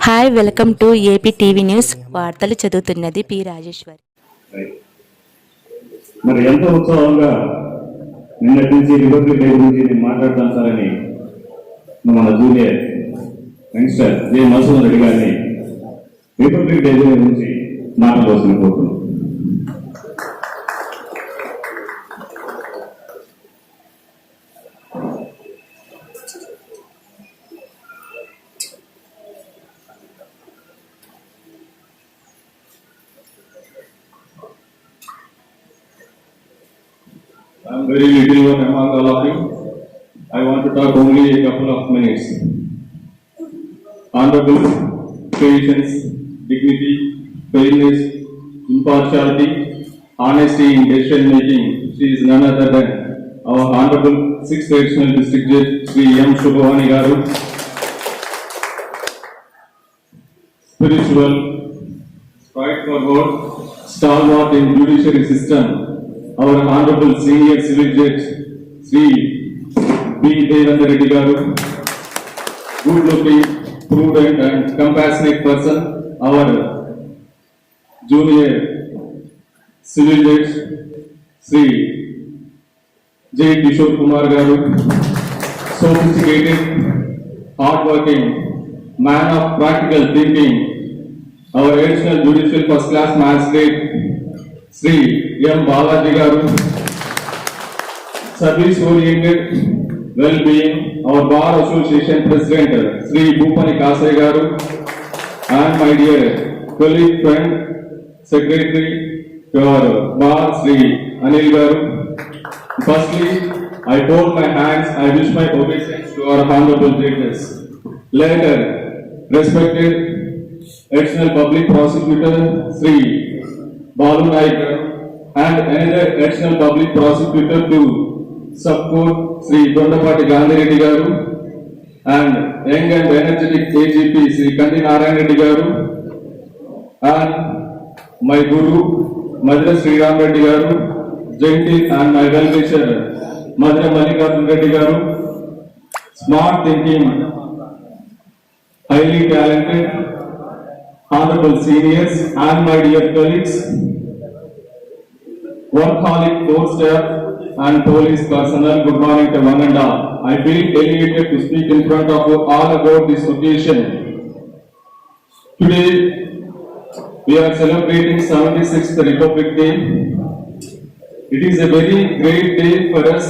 Hi welcome to AP TV news వార్తలు చదువుతున్నది P Rajeshwari. మరి ఎంత ఉత్సాహంగా నిన్నటి నుంచి రిపబ్లిక్ డే గురించి నేను మాట్లాడతాను సార్ అని మన junior youngster J Madhusudan Reddy గారిని రిపబ్లిక్ డే గురించి మాట్లాడవలసిన కోరుతున్నాను I am very little one among all of you. I want to talk only a couple of minutes. Honorable, patience, dignity, fairness, impartiality, honesty in decision making. She is none other than our Honorable Sixth Additional District Judge Sri M. Shubhavani Garu. Spiritual, straightforward, stalwart in judiciary system, our honorable senior judge, Sri B. Devendra Reddy Garu, good looking, prudent and compassionate person, our junior judge, Sri J. Kishore Kumar Garu, sophisticated, hardworking, man of practical thinking, our additional judicial first class magistrate, Shri M Balaji garu service oriented well being our bar association president Shri Bhupani Kasaiah garu and my dear colleague friend secretary your bar Shri Anil garu firstly i hold my hands, I wish my obeisance to our honorable judges. Later, respected additional public prosecutor Sri Balu Naik and another additional public prosecutor to support Sri Dondapati Gandhi Reddy garu and young and energetic AGP Sri Kandi Narayan Reddy garu and my guru Madhura Sri Ram Reddy garu, gentle and my well-wisher Madhura Mallikarjun Reddy garu, smart thinking, highly talented, honorable seniors and my dear colleagues, workaholic court staff and police personnel, good morning to one. I feel elevated to speak in front of you all about this occasion. Today, we are celebrating 76th Republic Day. It is a very great day for us.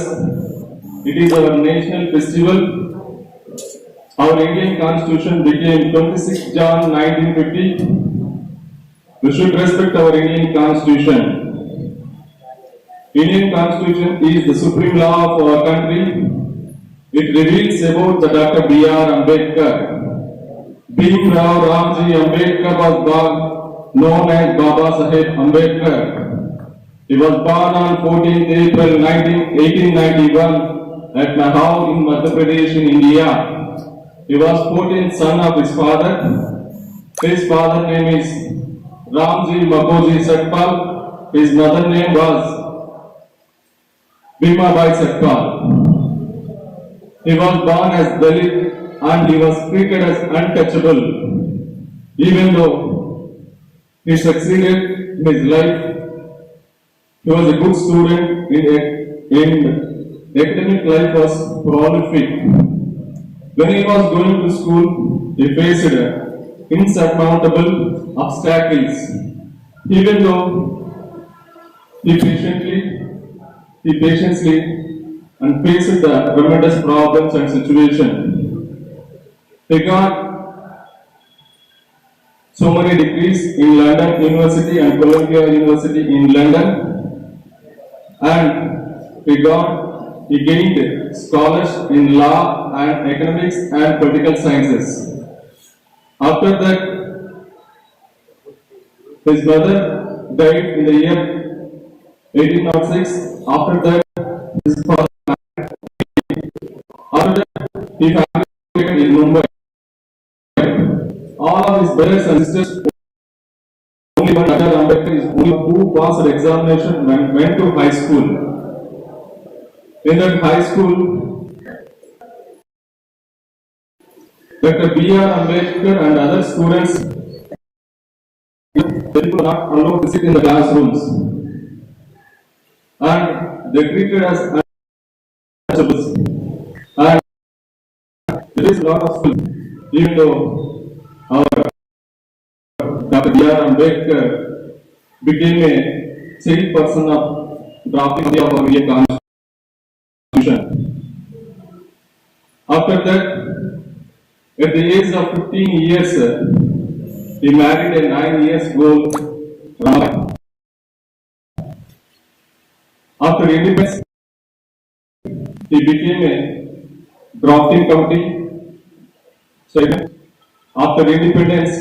It is our national festival. Our Indian Constitution became 26 John 1950. We should respect our Indian Constitution. Indian Constitution is the supreme law of our country. It reveals about the Dr. B.R. Ambedkar. Bhim Rao Ramji Ambedkar was born known as Baba Saheb Ambedkar. He was born on 14th April 19 1891 at Nahau in Madhya Pradesh in India. He was 14th son of his father. His father name is Ramji Makoji Satpal. His mother name was Bhima Satpal. He was born as Dalit and he was treated as untouchable. Even though he succeeded in his life, he was a good student in, in academic life was prolific. When he was going to school, he faced insurmountable obstacles. Even though he patiently, he patiently and faced the tremendous problems and situation. He got so many degrees in London University and Columbia University in London and he got he gained scholars in law and economics and political sciences. After that, his mother died in the year 1806. After that, his father died. After that, he family in Mumbai. All of his brothers and sisters only one Dr. Ambedkar is only who passed the examination and went to high school. In that high school, Dr. B.R. Ambedkar and other students were not allowed to sit in the classrooms. And they treated us as untouchables. And there is a lot of skill, even though our Dr. B.R. Ambedkar became a chief person of drafting of our Indian Constitution. After that, at the age of 15 years, he married a nine years old Rama. After independence, he became a drafting committee chairman. After independence,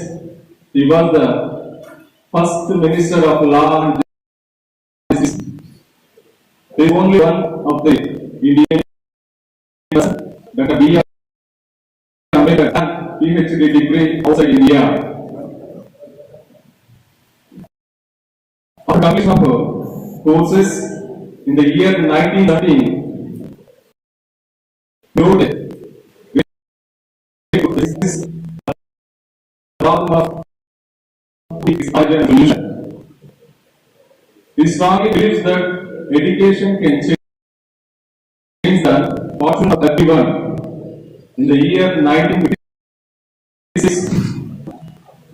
he was the first minister of law and justice. He is only one of the Indian that. Ambedkar and PhD degree outside India. After completion of courses in the year 1913, he wrote a this problem of solution. He strongly believes that education can change the fortune of everyone. In the year 1956,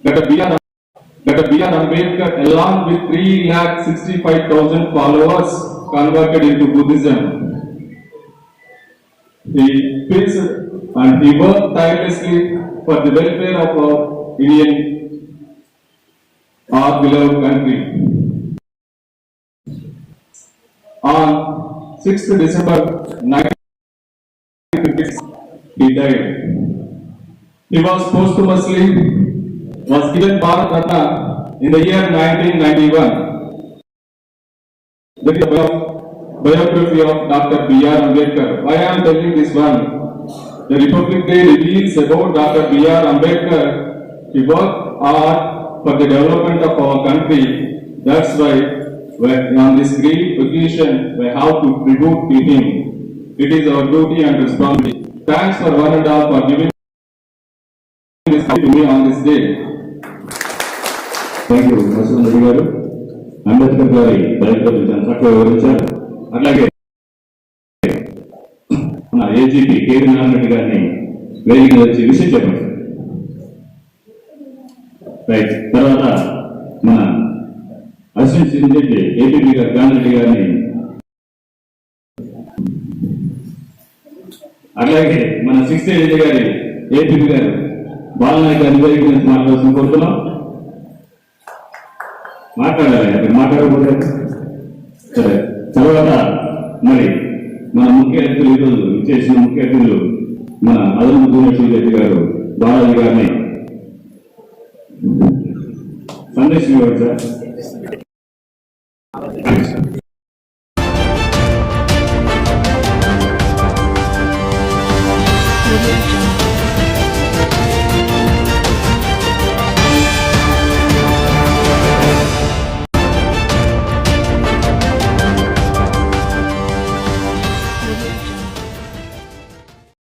Dr. B.R. Dr. B.R. Ambedkar, along with 3,65,000 followers, converted into Buddhism. He faced and he worked tirelessly for the welfare of our Indian, our beloved country. On 6th December 1956, he died. He was posthumously was given Bharat Ratna in the year 1991. That is the bio- biography of Dr. B. R. Ambedkar. Why I am telling this one? The Republic Day reveals about Dr. B. R. Ambedkar. He worked hard for the development of our country. That's why when on this great occasion we have to tribute to him. It is our duty and responsibility. Thanks for one and all for giving this to me on this day. Thank you, Mr. Garu. Ambedkar గారి biography చాలా చక్కగా వివరించారు. అట్లాగే మన AGP KV Narayana గారిని వేదిక వచ్చి విషయం చెప్పండి రైట్ తర్వాత మన అసిస్టెంట్ సీనియర్ ఏపీపీ గారు గాంధీ గారిని. అట్లాగే మన సిక్స్త్ ఏజీ గారి ఏపీపీ గారు బాలనాయక్ గారి వేదిక గురించి మాట్లాడాల్సిన కోరుతున్నాం. మాట్లాడాలి అక్కడ మాట్లాడకూడదు. సరే తర్వాత మరి మన ముఖ్య అతిథులు ఈరోజు ఇచ్చేసిన ముఖ్య అతిథులు మన అదనపు భూమేశ్వర రెడ్డి గారు బాలాజీ గారిని. సందేశం ఇవ్వండి సార్